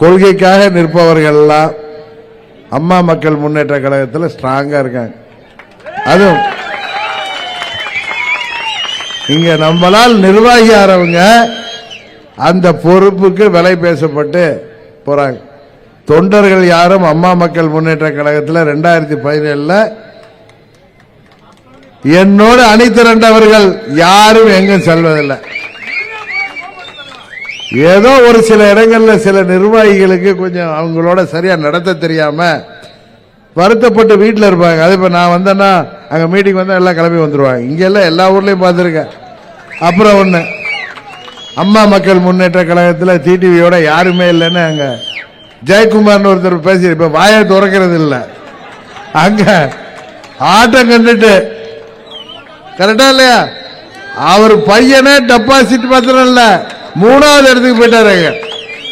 கொள்கைக்காக நிற்பவர்கள்லாம் அம்மா மக்கள் முன்னேற்ற கழகத்தில் ஸ்ட்ராங்காக இருக்காங்க. அதுவும் இங்க நம்மளால் நிர்வாகி ஆறவங்க அந்த பொறுப்புக்கு விலை பேசப்பட்டு போறாங்க. தொண்டர்கள் யாரும் அம்மா மக்கள் முன்னேற்ற கழகத்தில் ரெண்டாயிரத்தி பதினேழுல என்னோடு அணி திரண்டவர்கள் யாரும் எங்கும் செல்வதில்லை. ஏதோ ஒரு சில இடங்களில் சில நிர்வாகிகளுக்கு கொஞ்சம் அவங்களோட சரியாக நடத்த தெரியாமல் வருத்தப்பட்டு வீட்டில் இருப்பாங்க. அது இப்போ நான் வந்தேன்னா அங்கே மீட்டிங் வந்தால் எல்லாம் கிளம்பி வந்துடுவாங்க இங்கெல்லாம் எல்லா ஊர்லேயும் பார்த்துருக்கேன். அப்புறம் ஒன்று அம்மா மக்கள் முன்னேற்ற கழகத்தில் டிடிவியோட யாருமே இல்லைன்னு அங்கே ஜெயக்குமார்னு ஒருத்தர் பேசி இப்போ வாயை திறக்கிறது இல்லை. அங்கே ஆட்டம் கண்டுட்டு கரெக்டா இல்லையா? அவர் பையனே டெபாசிட் பத்திரம் இல்லை. மூணாவது இடத்துக்கு போயிட்டாருங்க